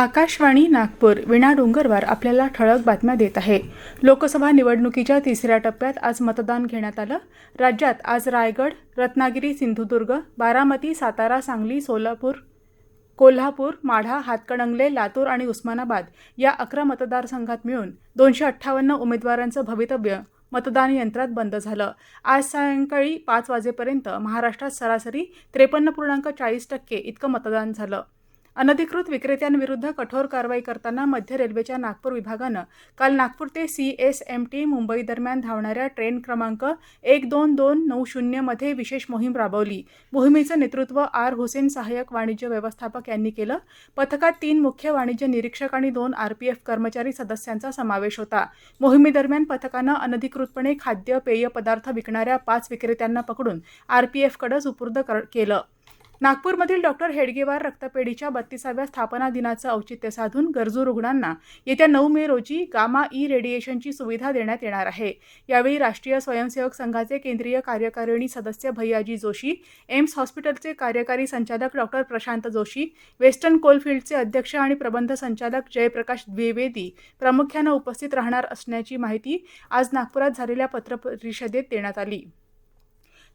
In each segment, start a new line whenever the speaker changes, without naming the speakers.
आकाशवाणी नागपूर विणा डोंगरवार आपल्याला ठळक बातम्या देत आहे. लोकसभा निवडणुकीच्या तिसऱ्या टप्प्यात आज मतदान घेण्यात आलं. राज्यात आज रायगड रत्नागिरी सिंधुदुर्ग बारामती सातारा सांगली सोलापूर कोल्हापूर माढा हातकणंगले लातूर आणि उस्मानाबाद या अकरा मतदारसंघात मिळून दोनशे अठ्ठावन्न उमेदवारांचं भवितव्य मतदान यंत्रात बंद झालं. आज सायंकाळी पाच वाजेपर्यंत महाराष्ट्रात सरासरी त्रेपन्न पूर्णांक चाळीस टक्के इतकं मतदान झालं. अनधिकृत विक्रेत्यांविरुद्ध कठोर कारवाई करताना मध्य रेल्वेच्या नागपूर विभागानं काल नागपूर ते C S M T Mumbai दरम्यान धावणाऱ्या ट्रेन क्रमांक एक दोन दोन नऊ शून्यमध्ये विशेष मोहीम राबवली. मोहिमेचं नेतृत्व आर हुसेन सहाय्यक वाणिज्य व्यवस्थापक यांनी केलं. पथकात तीन मुख्य वाणिज्य निरीक्षक आणि दोन आरपीएफ कर्मचारी सदस्यांचा समावेश होता. मोहिमेदरम्यान पथकानं अनधिकृतपणे खाद्य पेय पदार्थ विकणाऱ्या पाच विक्रेत्यांना पकडून आरपीएफकडे सुपूर्द कर केलं. नागपूरमधील डॉक्टर हेडगेवार रक्तपेढीच्या बत्तीसाव्या स्थापना दिनाचं औचित्य साधून गरजू रुग्णांना येत्या नऊ मे रोजी गामा ई रेडिएशनची सुविधा देण्यात येणार आहे. यावेळी राष्ट्रीय स्वयंसेवक संघाचे केंद्रीय कार्यकारिणी सदस्य भैयाजी जोशी एम्स हॉस्पिटलचे कार्यकारी संचालक डॉक्टर प्रशांत जोशी वेस्टर्न कोलफिल्डचे अध्यक्ष आणि प्रबंध संचालक जयप्रकाश द्विवेदी प्रामुख्यानं उपस्थित राहणार असण्याची माहिती आज नागपुरात झालेल्या पत्रपरिषदेत देण्यात आली.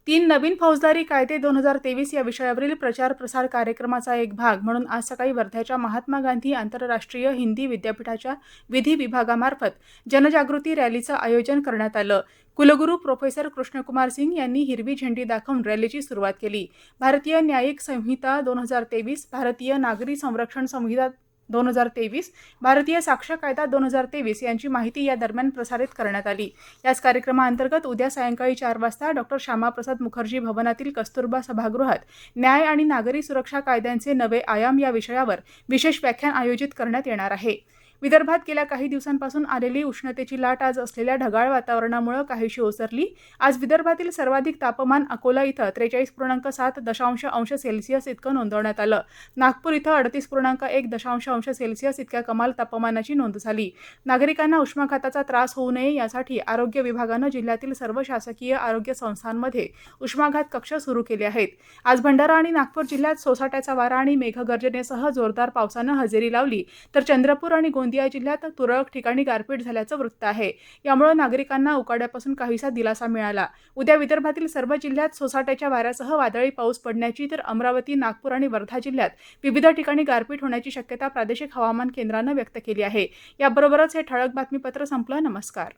तीन नवीन फौजदारी कायदे दोन हजार तेवीस या विषयावरील प्रचार प्रसार कार्यक्रमाचा एक भाग. म्हणून आज सकाळी वर्ध्याच्या महात्मा गांधी आंतरराष्ट्रीय हिंदी विद्यापीठाच्या विधी विभागामार्फत जनजागृती रॅलीचं आयोजन करण्यात आलं. कुलगुरू प्रोफेसर कृष्णकुमार सिंग यांनी हिरवी झेंडी दाखवून रॅलीची सुरुवात केली. भारतीय न्यायिक संहिता दोन हजार तेवीस भारतीय नागरी संरक्षण संहिता दोन हजार तेवीस भारतीय साक्ष कायदा दोन हजार तेवीस यांची माहिती या दरम्यान प्रसारित करण्यात आली. याच कार्यक्रमाअंतर्गत उद्या सायंकाळी चार वाजता डॉक्टर श्यामाप्रसाद मुखर्जी भवनातील कस्तुरबा सभागृहात न्याय आणि नागरी सुरक्षा कायद्यांचे नवे आयाम या विषयावर विशेष व्याख्यान आयोजित करण्यात येणार आहे. विदर्भात गेल्या काही दिवसांपासून आलेली उष्णतेची लाट आज असलेल्या ढगाळ वातावरणामुळे काहीशी ओसरली. आज विदर्भातील सर्वाधिक तापमान अकोला इथं त्रेचाळीस पूर्णांक सात दशांश अंश सेल्सिअस इतकं नोंदवण्यात आलं. नागपूर इथं अडतीस पूर्णांक एक दशांश अंश सेल्सिअस इतक्या कमाल तापमानाची नोंद झाली. नागरिकांना उष्माघाताचा त्रास होऊ नये यासाठी आरोग्य विभागानं जिल्ह्यातील सर्व शासकीय आरोग्य संस्थांमध्ये उष्माघात कक्ष सुरू केले आहेत. आज भंडारा आणि नागपूर जिल्ह्यात सोसाट्याचा वारा आणि मेघगर्जनेसह जोरदार पावसानं हजेरी लावली. तर चंद्रपूर आणि गोंदिया जिल्ह्यात तुरळक ठिकाणी गारपीट झाल्याचं वृत्त आहे. यामुळे नागरिकांना उकाड्यापासून काहीसा दिलासा मिळाला. उद्या विदर्भातील सर्व जिल्ह्यात सोसाट्याच्या वाऱ्यासह वादळी पाऊस पडण्याची तर अमरावती नागपूर आणि वर्धा जिल्ह्यात विविध ठिकाणी गारपीट होण्याची शक्यता प्रादेशिक हवामान केंद्रानं व्यक्त केली आहे. याबरोबरच हे ठळक बातमीपत्र संपलं. नमस्कार.